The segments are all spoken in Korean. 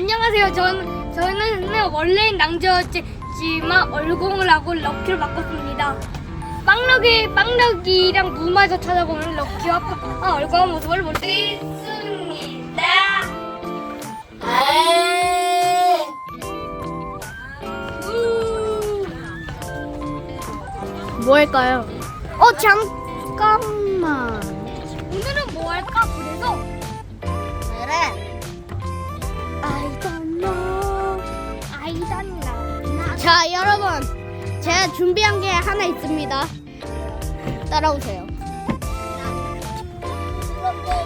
안녕하세요. 저는 저는 원래는 낭저였지만 얼공을 하고 럭키로 바꿨습니다. 빵럭이 빵럭이랑 무마저 찾아보면 럭키와 파- 얼공한 모습을 볼 수 있습니다. 뭐 할까요? 어 잠깐만. 오늘은 뭐 할까? 그래서 자 여러분, 제가 준비한 게 하나 있습니다. 따라오세요.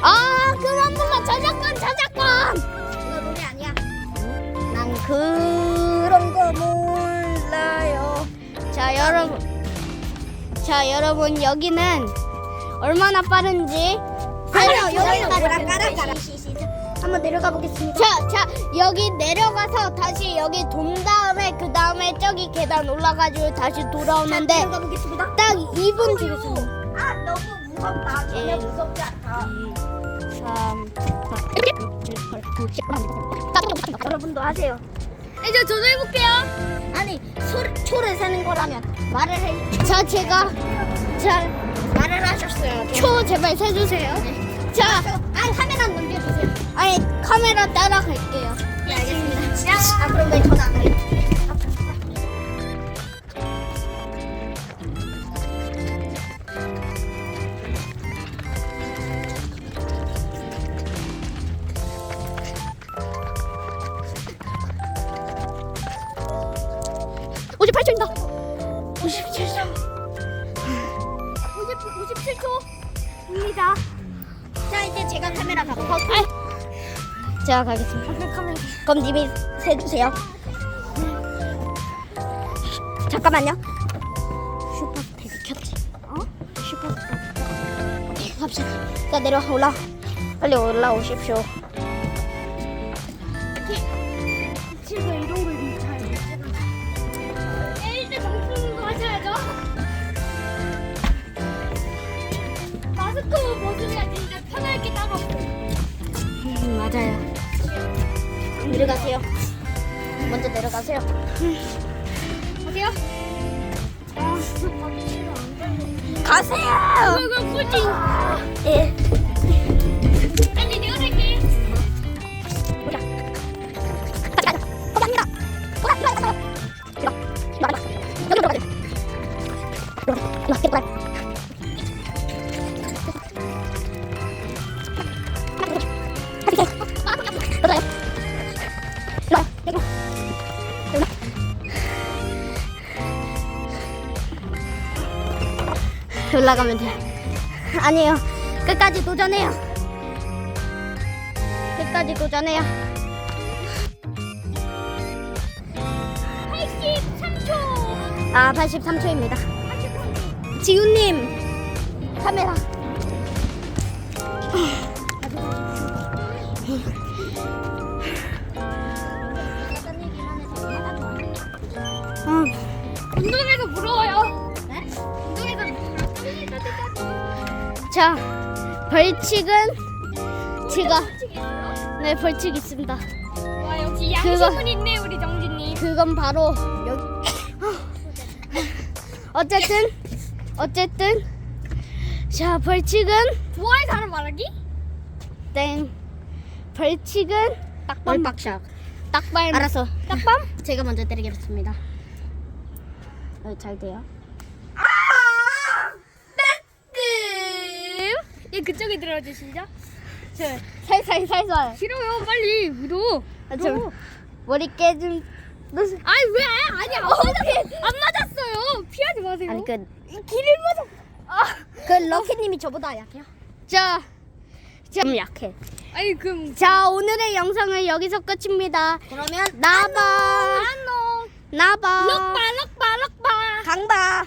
아 그런 분만 저작권 저작권. 이거 노래 아니야. 난 그런 거 몰라요. 자 여러분, 자 여러분 여기는 얼마나 빠른지. 아니요, 자, 여기는 뭐라 까라 까라. 한번 내려가 보겠습니다. 자, 자, 여기 내려가서 다시 여기 돈 다음에 그 다음에 저기 계단 올라가지고 다시 돌아오는데 내려가 보겠습니다. 딱 2분 주겠습니다. 아 너무 무섭다. 전혀 예. 무섭지 않다. 3, 4, 6, 7, 8, 9, 10. 여러분도 하세요. 이제 저도 해볼게요. 아니 소, 초를 세는 거라면 말을 해. 자, 제가 자, 말을 하셨어요. 초 제발 세주세요. 자, 카메라 따라갈게요. 네 알겠습니다. 아 그럼 왜 전화 안 해? 오십 58초입니다. 57초. 57초입니다. 자 이제 제가 카메라 갖고 제가 가겠습니다. 그럼 님이 세주세요. 잠깐만요. 슈퍼스텝이 켰지? 어? 슈퍼스텝. 오케이, 갑시다. 자, 내려 올라. 빨리 올라오십시오. 내려가세요. 먼저 내려가세요. 아, 가세요! 이거 꿀팁. 예. 올라가면 돼. 아니에요. 끝까지 도전해요. 끝까지 도전해요. 83초. 아, 83초입니다. 지훈님, 카메라. 자, 벌칙은 제가 네 벌칙 있습니다. 와, 역시 양심은 있네, 우리 정진님. 그건 바로 여기. 어쨌든 어쨌든 자 벌칙은 좋아해, 사람 말하기? 땡. 벌칙은 딱밤 얼박샷. 딱밤. 알았어. 딱밤? 제가 먼저 때리겠습니다. 어, 잘 돼요. 예, 그쪽에 들어주시죠. 저 살살 살살. 싫어요, 빨리. 위로. 아, 저 머리 깨진. 아니, 왜? 아니, 안 맞았어요. 안 맞았어요. 피하지 마세요. 아니 그 길을 맞아. 아, 그 럭키님이 저보다 약해요. 자, 좀 약해. 아니, 그럼. 자 오늘의 영상은 여기서 끝입니다. 그러면 나봐, 안녕. 나봐, 럭바, 럭바, 럭바. 강바.